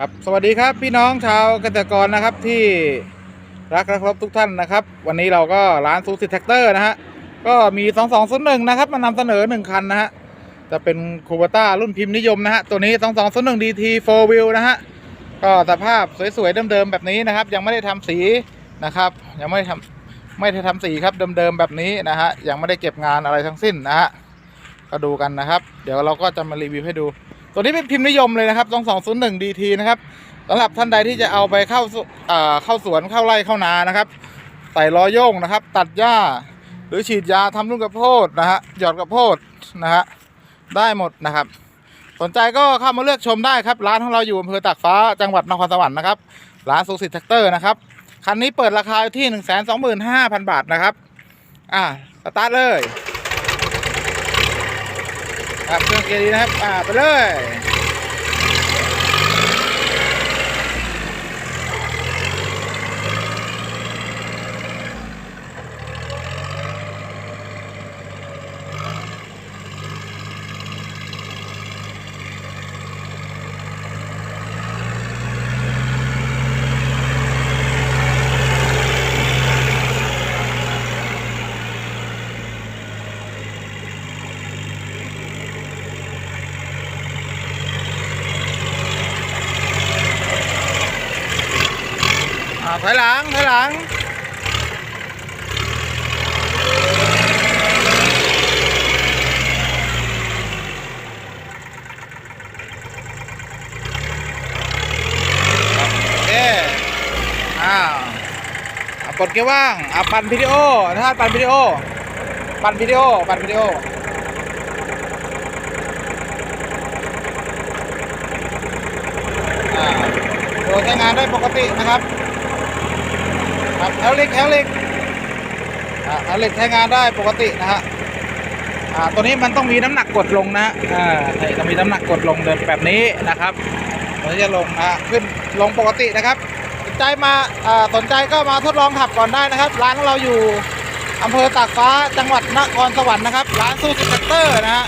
ครับสวัสดีครับพี่น้องชาวเกษตรกรนะครับที่รักและเคารพทุกท่านนะครับ วันนี้เราก็ร้านซูซิแท็กเตอร์นะฮะก็มี 2201 นะครับมานำเสนอ 1 คันนะฮะจะเป็นคูเบต้ารุ่นพิมพ์นิยมนะฮะตัวนี้ 2201 DT 4 wheel นะฮะก็สภาพสวยๆเดิมๆแบบนี้นะครับ ยังไม่ได้ทำสีนะครับ ยังไม่ได้ทำไม่ได้ทำสีครับเดิมๆแบบนี้นะฮะยังไม่ได้เก็บงานอะไรทั้งสิ้นนะฮะก็ดูกันนะครับ เดี๋ยวเราก็จะมารีวิวให้ดู ตัวนี้เป็นพิมพ์นิยมเลยนะครับ2201 DT นะครับสำหรับท่านใดที่จะเอาไปเข้าสอ่าเข้าสวนเข้าไร่เข้านานะครับใส่ล้อโยงนะครับ ตัดหญ้า หรือฉีดยาทำลูกกระโพดนะฮะหยอดกระโพดนะฮะได้หมดนะครับ สนใจก็เข้ามาเลือกชมได้ครับร้านของเราอยู่อำเภอตากฟ้าจังหวัดนครสวรรค์นะครับร้านซูซิแท็กเตอร์นะครับคันนี้เปิดราคาที่ 1 2 5 0 0 0 บาทนะครับ อ่า สตาร์ทเลย ครับเครื่องเกียร์ดีนะครับ อ่า ไปเลย ถอยหลังถอยหลังโอเคอ้าวอะกดเกียร์ว่างอะปั่นวิดีโอถ้าปั่นวิดีโอ ปั่นวิดีโอ ปั่นวิดีโออ่าโดยใช้งานได้ปกตินะครับ ครับแถวเล็กแถวเล็กอ่าแถวเล็กใช้งานได้ปกตินะฮะตัวนี้มันต้องมีน้ำหนักกดลงนะฮะอ่าต้องมีน้ำหนักกดลงเดินแบบนี้นะครับมันจะลงนะขึ้นลงปกตินะครับสนใจมาสนใจก็มาทดลองขับก่อนได้นะครับ ร้านของเราอยู่อำเภอตากฟ้าจังหวัดนครสวรรค์นะครับร้านซูซิทเตอร์นะฮะ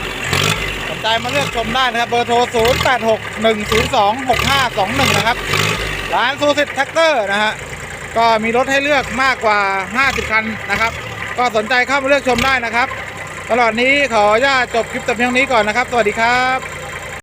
สนใจมาเลือกชมได้นะครับเบอร์โทร 0 8 6 1 0 2 6 5 2 1 นะครับ ร้านซูซิแท็กเตอร์นะฮะ ก็มีรถให้เลือกมากกว่า 50 คันนะครับ ก็สนใจเข้ามาเลือกชมได้นะครับ ตลอดนี้ขออนุญาตจบคลิปแต่เพียงนี้ก่อนนะครับ สวัสดีครับ